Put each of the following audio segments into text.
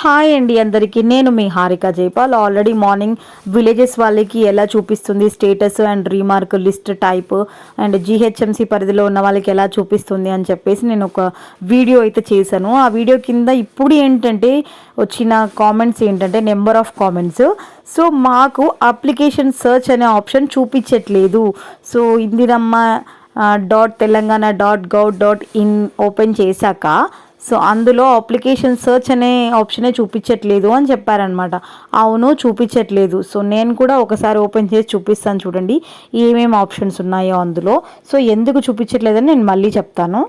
Hi అండి అందరికీ. నేను మీ Harika Jaipal. Already morning villages వాళ్ళకి ఎలా చూపిస్తుంది status and remark list type and GHMC పరిధిలో ఉన్న వాళ్ళకి ఎలా చూపిస్తుంది అని చెప్పేసి నేను ఒక వీడియో అయితే చేశాను. ఆ వీడియో కింద ఇప్పుడు ఏంటంటే వచ్చిన కామెంట్స్ ఏంటంటే నెంబర్ ఆఫ్ కామెంట్స్ సో మాకు అప్లికేషన్ సర్చ్ అనే ఆప్షన్ చూపించట్లేదు. So Indiramma dot Telangana dot gov dot in open చేశాక సో అందులో అప్లికేషన్ సర్చ్ అనే ఆప్షనే చూపించట్లేదు అని చెప్పారనమాట అవును చూపించట్లేదు. సో నేను కూడా ఒకసారి ఓపెన్ చేసి చూపిస్తాను చూడండి. ఏమేమి ఆప్షన్స్ ఉన్నాయో అందులో. సో ఎందుకు చూపించట్లేదని నేను మళ్ళీ చెప్తాను.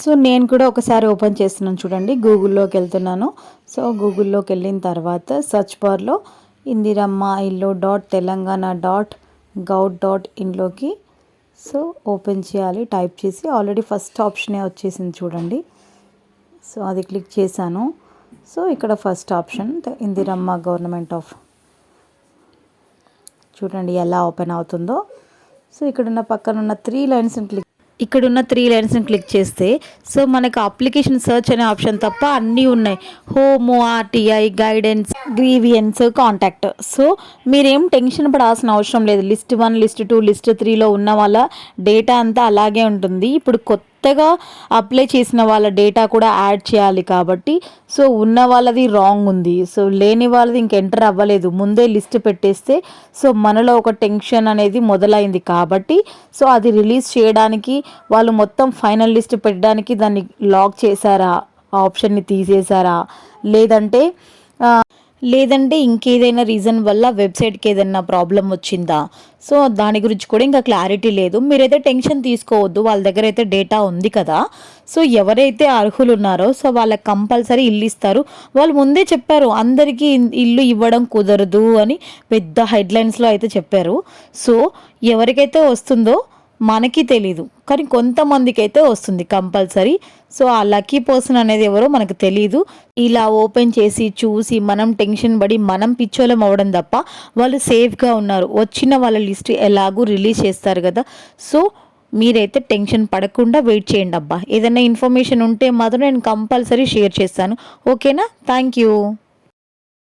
సో నేను కూడా ఒకసారి ఓపెన్ చేస్తున్నాను చూడండి. గూగుల్లోకి వెళ్తున్నాను. సో గూగుల్లోకి వెళ్ళిన తర్వాత సర్చ్ బార్లో ఇందిరమ్మ ఇల్లు dot Telangana dot gov dot ఇన్లోకి so open చేయాలి. టైప్ చేసి ఆల్రెడీ ఫస్ట్ ఆప్షనే వచ్చేసింది చూడండి. సో అది క్లిక్ చేశాను. సో ఇక్కడ first option Indiramma government of చూడండి ఎలా ఓపెన్ అవుతుందో. సో ఇక్కడ ఉన్న పక్కన ఉన్న త్రీ లైన్స్ని క్లిక్ ఇక్కడ ఉన్న త్రీ లైన్స్ని క్లిక్ చేస్తే సో మనకు అప్లికేషన్ సర్చ్ అనే ఆప్షన్ తప్ప అన్నీ ఉన్నాయి. Home RTI guidance grievance contact. So మీరేం టెన్షన్ పడాల్సిన అవసరం లేదు. List one list two list త్రీలో ఉన్న వాళ్ళ డేటా అంతా అలాగే ఉంటుంది. ఇప్పుడు కొత్త కొత్తగా అప్లై చేసిన వాళ్ళ డేటా కూడా యాడ్ చేయాలి కాబట్టి సో ఉన్న వాళ్ళది రాంగ్ ఉంది. సో లేని వాళ్ళది ఇంక ఎంటర్ అవ్వలేదు. ముందే లిస్ట్ పెట్టేస్తే సో మనలో ఒక టెన్షన్ అనేది మొదలైంది కాబట్టి సో అది రిలీజ్ చేయడానికి వాళ్ళు మొత్తం ఫైనల్ లిస్ట్ పెట్టడానికి దాన్ని లాక్ చేశారా? ఆప్షన్ని తీసేశారా? లేదంటే లేదంటే ఇంకేదైనా రీజన్ వల్ల వెబ్సైట్కి ఏదైనా ప్రాబ్లం వచ్చిందా? సో దాని గురించి కూడా ఇంకా క్లారిటీ లేదు. మీరైతే టెన్షన్ తీసుకోవద్దు. వాళ్ళ దగ్గర అయితే డేటా ఉంది కదా. సో ఎవరైతే అర్హులు ఉన్నారో సో వాళ్ళకి కంపల్సరీ ఇల్లు ఇస్తారు. వాళ్ళు ముందే చెప్పారు అందరికీ ఇల్లు ఇవ్వడం కుదరదు అని పెద్ద హెడ్లైన్స్లో అయితే చెప్పారు. సో ఎవరికైతే వస్తుందో మనకి తెలీదు. కానీ కొంతమందికి అయితే వస్తుంది కంపల్సరీ. సో ఆ లక్కీ పర్సన్ అనేది ఎవరో మనకు తెలీదు. ఇలా ఓపెన్ చేసి చూసి మనం టెన్షన్ పడి మనం పిచ్చోలం అవ్వడం తప్ప వాళ్ళు సేఫ్గా ఉన్నారు. వచ్చిన వాళ్ళ లిస్ట్ ఎలాగూ రిలీజ్ చేస్తారు కదా. సో మీరైతే టెన్షన్ పడకుండా వెయిట్ చేయండి అబ్బా ఏదైనా ఇన్ఫర్మేషన్ ఉంటే మాత్రం నేను కంపల్సరీ షేర్ చేస్తాను. ఓకేనా? Thank you.